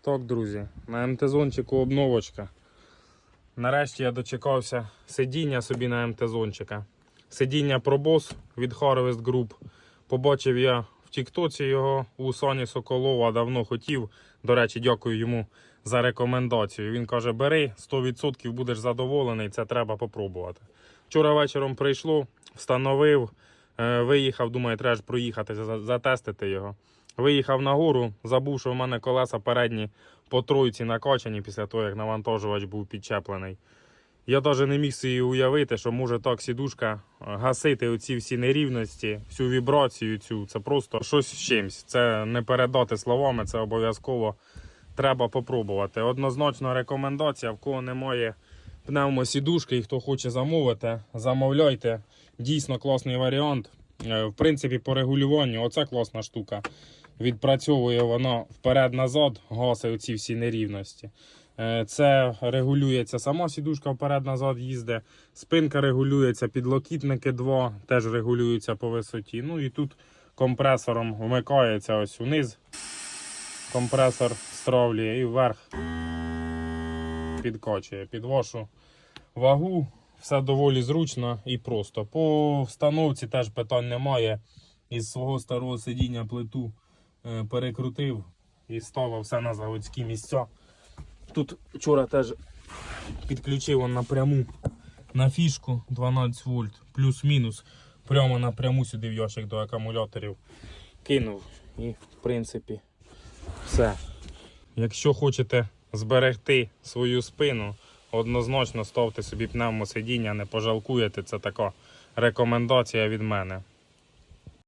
Так, друзі, на МТ-зончику обновочка. Нарешті я дочекався сидіння собі на МТ-зончика. Сидіння ProBoss від Harvest Group. Побачив я в Тіктоці його у Соні Соколова, давно хотів. До речі, дякую йому за рекомендацію. Він каже: бери, 100% будеш задоволений, це треба попробувати. Вчора вечором прийшло, встановив, е, виїхав, думаю, треба ж проїхати, затестити його. Виїхав на гору, забув, що в мене колеса передні по тройці накачані після того, як навантажувач був підчеплений. Я навіть не міг собі уявити, що може так сідушка е, гасити оці всі нерівності, всю вібрацію цю. Це просто щось з чимсь. Це не передати словами, це обов'язково треба попробувати. Однозначно рекомендація, в кого немає пневмосідушки і хто хоче замовити, замовляйте. Дійсно класний варіант. Е, В принципі, по регулюванню оце класна штука. Відпрацьовує вона вперед-назад, гасить оці всі нерівності. Е, Це регулюється сама сідушка вперед-назад їздить. Спинка регулюється, підлокітники два теж регулюються по висоті. Ну і тут компресором вмикається ось вниз. Компресор стравлює і вверх підкачує під вашу вагу. Все доволі зручно і просто. По встановці теж питань немає. Із свого старого сидіння плиту перекрутив і ставив все на заводські місця. Тут вчора теж підключив он напряму на фішку 12 вольт, плюс-мінус. Прямо напряму сюди в ящик до акумуляторів кинув. І в принципі все. Якщо хочете зберегти свою спину, однозначно ставте собі пневмосидіння, не пожалкуєте. Це така рекомендація від мене.